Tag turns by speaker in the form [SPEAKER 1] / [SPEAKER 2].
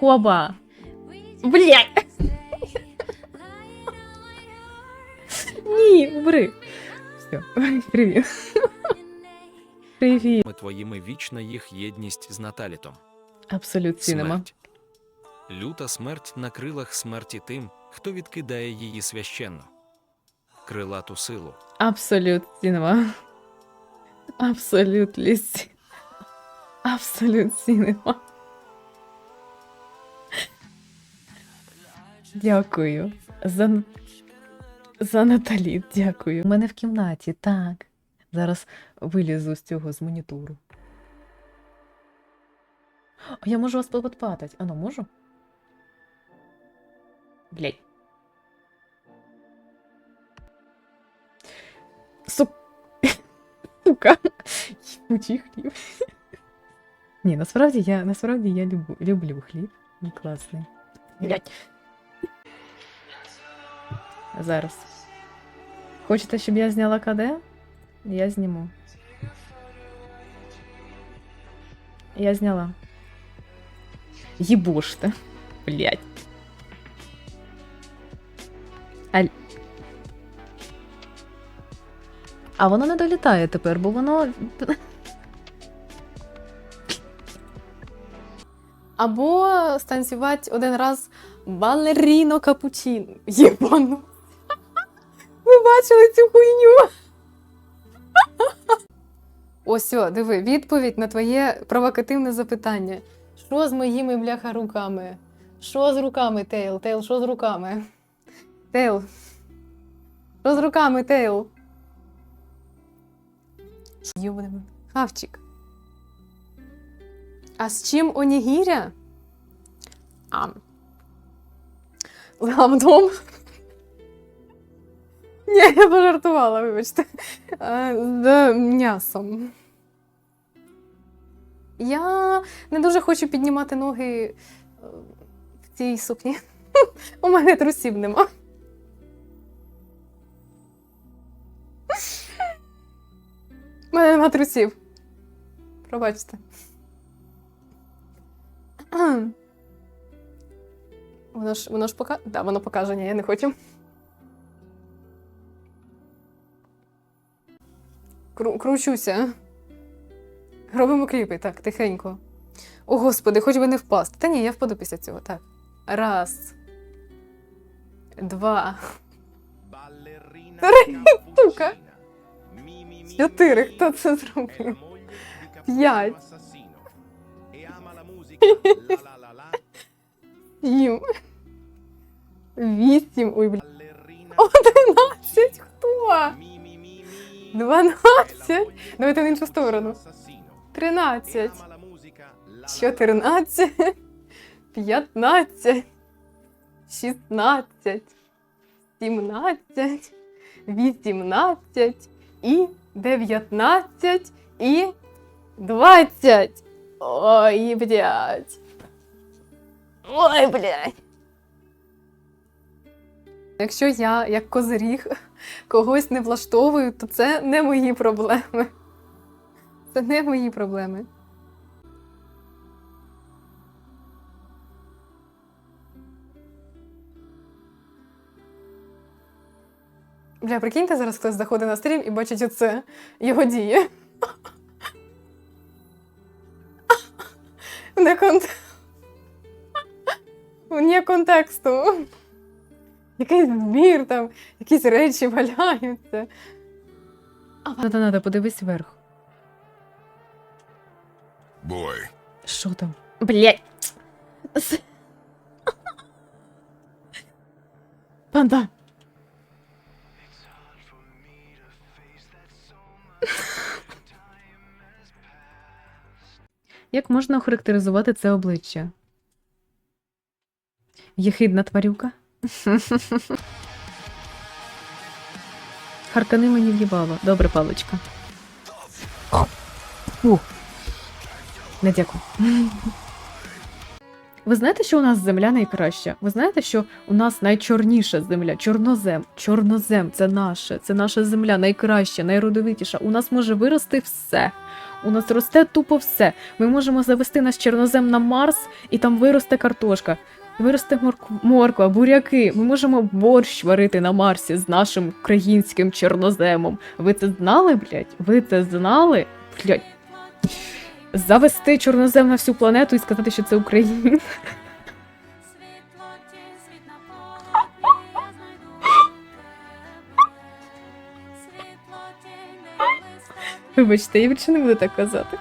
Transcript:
[SPEAKER 1] Хуаба. Блядь. Ні, убери. Все, привіт. Привіт.
[SPEAKER 2] Ми твоїми вічна їх єдність з Наталітом.
[SPEAKER 1] Абсолют Сінема.
[SPEAKER 2] Люта смерть на крилах смерті тим, хто відкидає її священно. Крилату силу.
[SPEAKER 1] Абсолют Сінема. Абсолют ліс. Абсолют Сінема. Дякую. За, за Наталі, дякую. У мене в кімнаті, так. Зараз вилізу з цього з монітору. Я можу вас попадпатати. Ано, можу? Блять. Сук... Сука. Єбучий хліб. Ні, насправді я, насправді я люблю, люблю хліб. Він класний. Блять. Зараз. Хочете, щоб я зняла КД? Я зніму. Я зняла. Єбоште. Блять. Аль. А воно не долітає тепер, бо воно. Або станцювати один раз балеріно капучино. Єбану. Бачили цю хуйню? Ось, о, диви, відповідь на твоє провокативне запитання. Що з моїми бляха руками? Що з руками, Тейл? Тейл, що з руками? Тейл. Що з руками, Тейл? Йобаний. Хавчик. А з чим онігіря? А. З гамдом. Ні, я пожартувала, вибачте. Е, З м'ясом. Я не дуже хочу піднімати ноги е, в цій сукні. У мене трусів нема. У мене нема трусів. Пробачте. Воно ж, воно ж пока... Да, воно покаже, ні, я не хочу. Кру- кручуся. Робимо кліпи, так, тихенько. О, господи, хоч би не впасти. Та ні, я впаду після цього. Так. Раз. Два.
[SPEAKER 3] Три,
[SPEAKER 1] сука. Чотири. Хто це зробив? П'ять. Сім. Вісім. Ой, бля. Одинадцять. Хто? Дванадцять. Давайте в іншу сторону. Тринадцять. Чотирнадцять. П'ятнадцять. Шістнадцять. Сімнадцять. Вісімнадцять. І дев'ятнадцять. І двадцять. Ой, блядь. Ой, блядь. Якщо я, як козиріг, когось не влаштовую, то це не мої проблеми. Це не мої проблеми. Бля, прикиньте, зараз хтось заходить на стрім і бачить оце його дії. Не конт... Вне контексту. Якийсь збір там, якісь речі валяються. А, надо, надо, подивись вверх.
[SPEAKER 4] Boy,
[SPEAKER 1] Що там? Блять. Панда. Як можна охарактеризувати це обличчя? Єхидна тварюка? Харкани мені в'їбало. Добре, паличка. Фу. Не дякую. Ви знаєте, що у нас земля найкраща? Ви знаєте, що у нас найчорніша земля, чорнозем. Чорнозем це наше, це наша земля найкраща, найродовитіша. У нас може вирости все. У нас росте тупо все. Ми можемо завести наш чорнозем на Марс, і там виросте картошка, виросте морква, морква, буряки. Ми можемо борщ варити на Марсі з нашим українським чорноземом. Ви це знали, блядь? Ви це знали? Блядь. Завести чорнозем на всю планету і сказати, що це Україна. Вибачте, я більше не буду так казати.